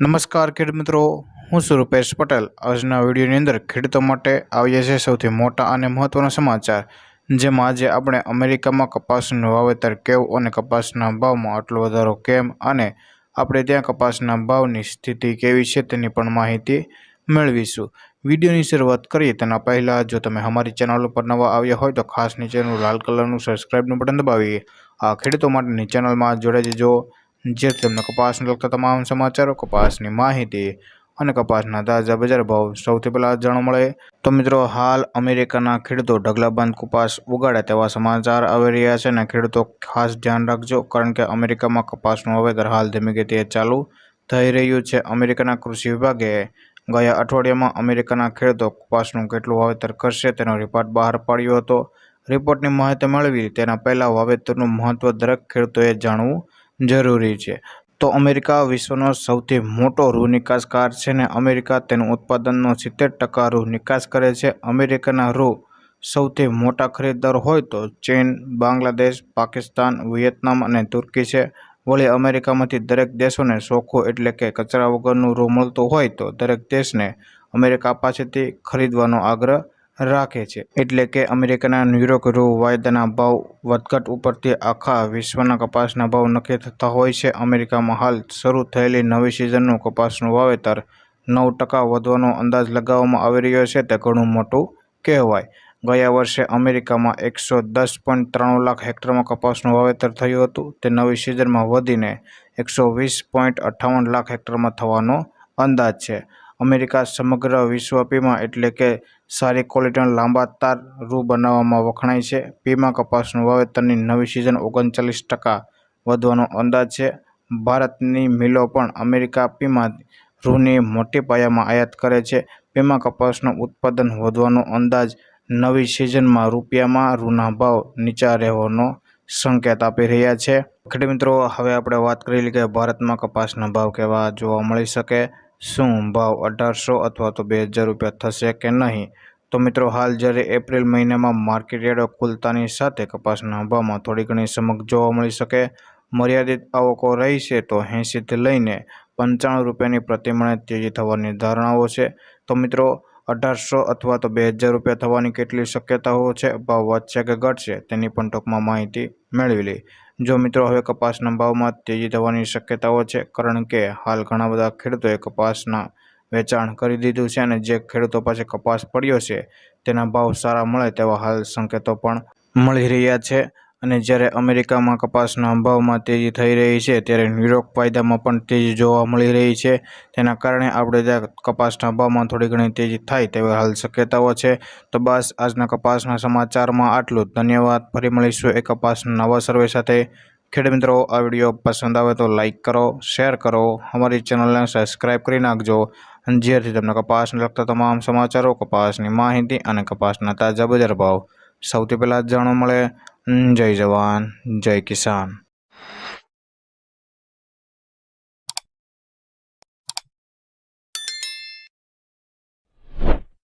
નમસ્કાર ખેડ મિત્રો, હું છું રૂપેશ પટેલ. આજના વિડીયોની અંદર ખેડૂતો માટે આવ્યા છે સૌથી મોટા અને મહત્ત્વના સમાચાર, જેમાં આજે આપણે અમેરિકામાં કપાસનું વાવેતર કેવું અને કપાસના ભાવમાં આટલો વધારો કેમ અને આપણે ત્યાં કપાસના ભાવની સ્થિતિ કેવી છે તેની પણ માહિતી મેળવીશું. વિડીયોની શરૂઆત કરીએ તેના પહેલાં, જો તમે અમારી ચેનલ ઉપર નવા આવ્યા હોય તો ખાસ નીચેનું લાલ કલરનું સબસ્ક્રાઇબનું બટન દબાવીએ. આ ખેડૂતો માટેની ચેનલમાં જોડાઈ જજો. જેથી તમને કપાસને લગતા તમામ સમાચારો, કપાસની માહિતી અને કપાસના તાજા બજાર ભાવ સૌથી પહેલાં જાણવા મળે તો મિત્રો હાલ અમેરિકાના ખેડૂતો ઢગલાબંધ કપાસ ઉગાડે તેવા સમાચાર આવી રહ્યા છે અને ખેડૂતો ખાસ ધ્યાન રાખજો કારણ કે અમેરિકામાં કપાસનું વાવેતર હાલ ધીમી ગતિએ ચાલુ થઈ રહ્યું છે. અમેરિકાના કૃષિ વિભાગે ગયા અઠવાડિયામાં અમેરિકાના ખેડૂતો કપાસનું કેટલું વાવેતર કરશે તેનો રિપોર્ટ બહાર પાડ્યો હતો. રિપોર્ટની માહિતી મેળવી તેના પહેલાં વાવેતરનું મહત્ત્વ દરેક ખેડૂતોએ જાણવું જરૂરી છે. તો અમેરિકા વિશ્વનો સૌથી મોટો રૂ નિકાસકાર છે ને અમેરિકા તેનું ઉત્પાદનનો સિત્તેર ટકા રૂ નિકાસ કરે છે. અમેરિકાના રૂ સૌથી મોટા ખરીદદાર હોય તો ચીન, બાંગ્લાદેશ, પાકિસ્તાન, વિયેતનામ અને તુર્કી છે. વળી અમેરિકામાંથી દરેક દેશોને ચોખ્ખું એટલે કે કચરા વગરનું રૂ મળતું હોય તો દરેક દેશને અમેરિકા પાસેથી ખરીદવાનો આગ્રહ રાખે છે. એટલે કે અમેરિકાના ન્યુયોર્ક રૂ વાયદાના ભાવ વધઘટ ઉપરથી આખા વિશ્વના કપાસના ભાવ નક્કી થતા હોય છે. અમેરિકામાં હાલ શરૂ થયેલી નવી સિઝનનું કપાસનું વાવેતર નવ ટકા વધવાનો અંદાજ લગાવવામાં આવી રહ્યો છે. તે ઘણું મોટું કહેવાય. ગયા વર્ષે અમેરિકામાં એકસો દસ પોઈન્ટ ત્રાણું લાખ હેક્ટરમાં કપાસનું વાવેતર થયું હતું. તે નવી સિઝનમાં વધીને એકસો વીસ પોઈન્ટ અઠ્ઠાવન લાખ હેક્ટરમાં થવાનો અંદાજ છે. અમેરિકા સમગ્ર વિશ્વવ્યાપીમાં એટલે કે સારી ક્વોલિટીના લાંબા તાર રૂ બનાવવામાં વખણાય છે. પીમા કપાસનું વાવેતરની નવી સિઝન ઓગણચાલીસ ટકા વધવાનો અંદાજ છે. ભારતની મિલો પણ અમેરિકા પીમાં રૂની મોટી પાયામાં આયાત કરે છે. પીમા કપાસનું ઉત્પાદન વધવાનો અંદાજ નવી સિઝનમાં રૂપિયામાં રૂના ભાવ નીચા રહેવાનો સંકેત આપી રહ્યા છે. ખેડૂત મિત્રો, હવે આપણે વાત કરી લઈએ કે ભારતમાં કપાસના ભાવ કેવા જોવા મળી શકે? શું ભાવ અઢારસો અથવા તો બે હજાર રૂપિયા થશે કે નહીં? તો મિત્રો, હાલ જ્યારે એપ્રિલ મહિનામાં માર્કેટ યાર્ડો ખુલતાની સાથે કપાસના ભાવમાં થોડી ઘણી સમક જોવા મળી શકે. મર્યાદિત આવકો રહી છે તો એંશીથી લઈને પંચાણું રૂપિયાની પ્રતિમણે તેજી થવાની ધારણાઓ છે. તો મિત્રો, અઢારસો અથવા તો બે હજાર રૂપિયા થવાની કેટલી શક્યતાઓ છે? ભાવ વધશે કે ઘટશે તેની પણ ટૂંકમાં માહિતી મેળવી લઈ જો મિત્રો, હવે કપાસના ભાવમાં તેજી થવાની શક્યતાઓ છે, કારણ કે હાલ ઘણા બધા ખેડૂતોએ કપાસના વેચાણ કરી દીધું છે અને જે ખેડૂતો પાસે કપાસ પડ્યો છે, તેના ભાવ સારા મળે તેવા હાલ સંકેતો પણ મળી રહ્યા છે. અને જ્યારે અમેરિકામાં કપાસના ભાવમાં તેજી થઈ રહી છે, ત્યારે ન્યુયોર્ક વાયદામાં પણ તેજી જોવા મળી રહી છે. તેના કારણે આપણે ત્યાં કપાસના ભાવમાં થોડી ઘણી તેજી થાય તેવી હાલ શક્યતાઓ છે. તો બસ, આજના કપાસના સમાચારમાં આટલું ધન્યવાદ. ફરી મળીશું એ કપાસના નવા સર્વે સાથે. ખેડ મિત્રો, આ વીડિયો પસંદ આવે તો લાઇક કરો, શેર કરો. અમારી ચેનલને સબસ્ક્રાઈબ કરી નાખજો. અને જેથી તમને કપાસને લગતા તમામ સમાચારો, કપાસની માહિતી અને કપાસના તાજા બજાર ભાવ સૌથી પહેલાં જાણવા મળે. જય જવાન જય કિસાન.